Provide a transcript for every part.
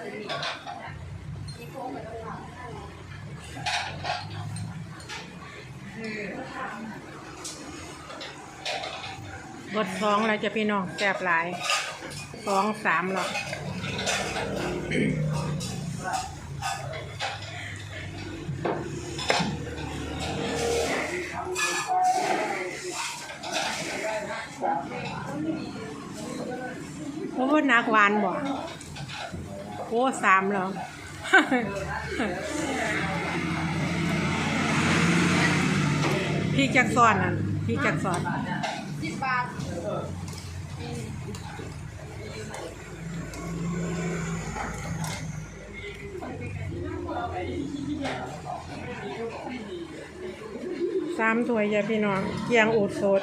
บดท้องแล้วจะพี่น้องแสบหลายท้องสามหรอกเพราะว่านักวานบ่ โอ้สามเหรอ พี่จักซอนนั่นพี่จักซอนสิบบาทสามถ้วยจ้ะพี่น้องเกียงอูดสด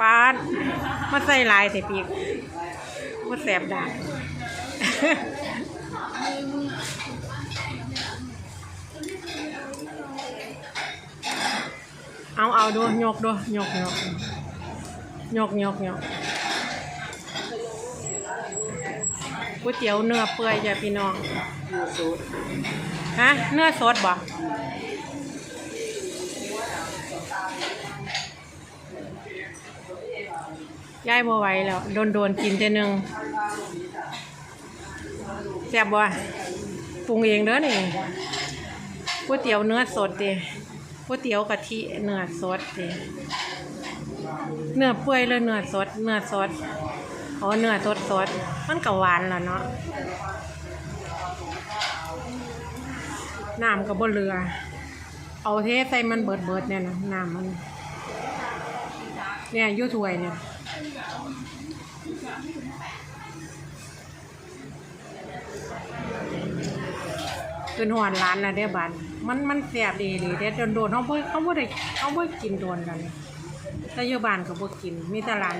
ปาดมาใส่ลายแต่ปีกมาแสบดากเอาเอาดูยกดูยกยกยกยกยกก๋วยเตี๋ยวเนื้อเปื่อยจ้ะพี่น้องฮะเนื้อสดบ่ ย้ายบ่ไหวแล้วโดนโดนกินเท่อนึงแซ่บบ่ปรุงเองเด้อนี่ก๋วยเตี๋ยวเนื้อสดดิก๋วยเตี๋ยวกะทิเนื้อสดดิเนื้อเปื่อยเลยเนื้อสด เนื้อสดอ๋อเนื้อสดสดมันก็หวานแล้วเนาะน้ำก็บ่เหลือ เอาเทใส่มันเบิดเบิดเนี่ยนะน้ำมัน เนี่ยยูถวยเนี่ยขึ้นหอนร้านละเด้บันมันมันแสบดีดีเด้โดนโดนเขาบ่เขาบ่ได้เขาบ่กินโดนกันแต่ยูบานเขาบ่กินมีแต่ร้าน